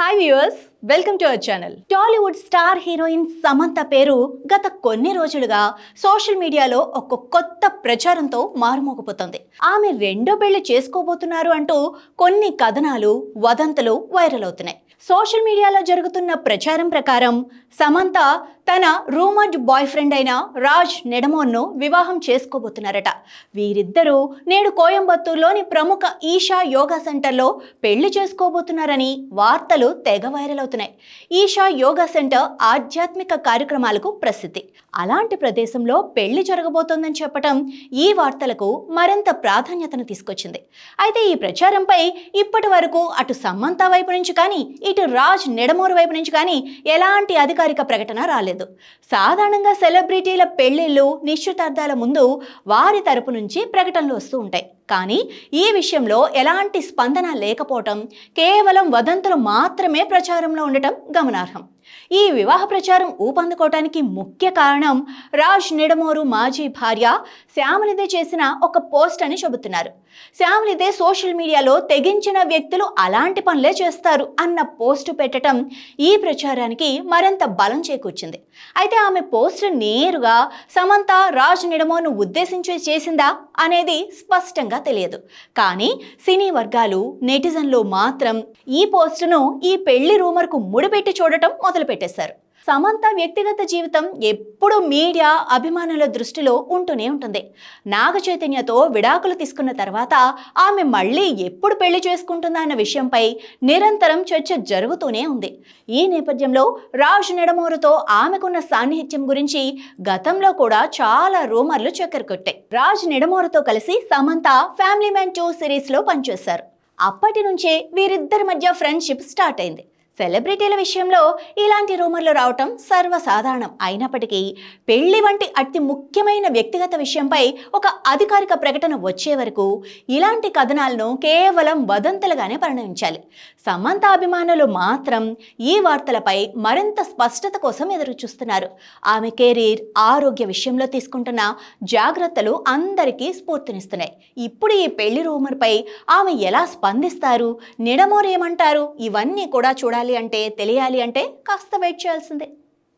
Hi viewers. Welcome to our channel Tollywood star heroine Samantha పేరు గత కొన్ని రోజులుగా సోషల్ మీడియాలో ఒక కొత్త ప్రచారంతో మారుమోగిపోతుంది. ఆమె రెండో పెళ్ళి చేసుకోబోతున్నారు అంటూ కొన్ని కథనాలు వదంతులు వైరల్ అవుతున్నాయి. సోషల్ మీడియాలో జరుగుతున్న ప్రచారం ప్రకారం సమంత తన రూమర్డ్ బాయ్ ఫ్రెండ్ అయిన రాజ్ నెడమోన్ను వివాహం చేసుకోబోతున్నారట. వీరిద్దరూ నేడు కోయంబత్తూరులోని ప్రముఖ ఈషా యోగా సెంటర్లో పెళ్ళి చేసుకోబోతున్నారని వార్తలు తెగ వైరల్ అవుతున్నాయి ఈషా యోగా సెంటర్ ఆధ్యాత్మిక కార్యక్రమాలకు ప్రసిద్ధి. అలాంటి ప్రదేశంలో పెళ్ళి జరగబోతోందని చెప్పడం ఈ వార్తలకు మరింత ప్రాధాన్యతను తీసుకొచ్చింది. అయితే ఈ ప్రచారంపై ఇప్పటి వరకు అటు సమంత వైపు నుంచి కానీ ఇటు రాజ్ నెడమూరు వైపు నుంచి కానీ ఎలాంటి అధికారిక ప్రకటన రాలేదు. సాధారణంగా సెలబ్రిటీల పెళ్ళిళ్ళు నిశ్చితార్థాల ముందు వారి తరపు నుంచి ప్రకటనలు వస్తూ ఉంటాయి. కానీ ఈ విషయంలో ఎలాంటి స్పందన లేకపోవటం కేవలం వదంతులు మాత్రమే ప్రచారంలో ఉండటం గమనార్హం. ఈ వివాహ ప్రచారం ఊపందుకోవటానికి ముఖ్య కారణం రాజ్ నిడమోరు మాజీ భార్య శ్యామలిదే చేసిన ఒక పోస్ట్ అని చెబుతున్నారు. శ్యామలిదే సోషల్ మీడియాలో తెగించిన వ్యక్తులు అలాంటి పనులే చేస్తారు అన్న పోస్టు పెట్టడం ఈ ప్రచారానికి మరింత బలం చేకూర్చింది. అయితే ఆమె పోస్ట్ నేరుగా సమంత రాజ్ నిడమోను ఉద్దేశించి చేసిందా అనేది స్పష్టంగా తెలియదు. కానీ సినీ వర్గాలు నెటిజన్లు మాత్రం ఈ పోస్టును ఈ పెళ్ళి రూమర్కు ముడిపెట్టి చూడటం మొదలుపెట్టేశారు సమంత వ్యక్తిగత జీవితం ఎప్పుడు మీడియా అభిమానుల దృష్టిలో ఉంటూనే ఉంటుంది. నాగ చైతన్యతో విడాకులు తీసుకున్న తర్వాత ఆమె మళ్ళీ ఎప్పుడు పెళ్ళి చేసుకుంటుందా అన్న విషయంపై నిరంతరం చర్చ జరుగుతూనే ఉంది. ఈ నేపథ్యంలో రాజ్ నెడమోరుతో ఆమెకున్న సాన్నిహిత్యం గురించి గతంలో కూడా చాలా రూమర్లు చక్కెర కొట్టాయి రాజ్ నెడమోరుతో కలిసి సమంత ఫ్యామిలీ మ్యాన్ టూ సిరీస్లో పనిచేశారు. అప్పటి నుంచే వీరిద్దరి మధ్య ఫ్రెండ్షిప్ స్టార్ట్ అయింది. సెలబ్రిటీల విషయంలో ఇలాంటి రూమర్లు రావటం సర్వసాధారణం. అయినప్పటికీ పెళ్ళి వంటి అతి ముఖ్యమైన వ్యక్తిగత విషయంపై ఒక అధికారిక ప్రకటన వచ్చే వరకు ఇలాంటి కథనాలను కేవలం వదంతులుగానే పరిణమించాలి. సమంత అభిమానులు మాత్రం ఈ వార్తలపై మరింత స్పష్టత కోసం ఎదురు చూస్తున్నారు ఆమె కెరీర్ ఆరోగ్య విషయంలో తీసుకుంటున్న జాగ్రత్తలు అందరికీ స్ఫూర్తినిస్తున్నాయి. ఇప్పుడు ఈ పెళ్ళి రూమర్పై ఆమె ఎలా స్పందిస్తారు నిడమోరేమంటారు ఇవన్నీ కూడా చూడాలి. అంటే తెలియాలి అంటే కాస్త వెయిట్ చేయాల్సిందే.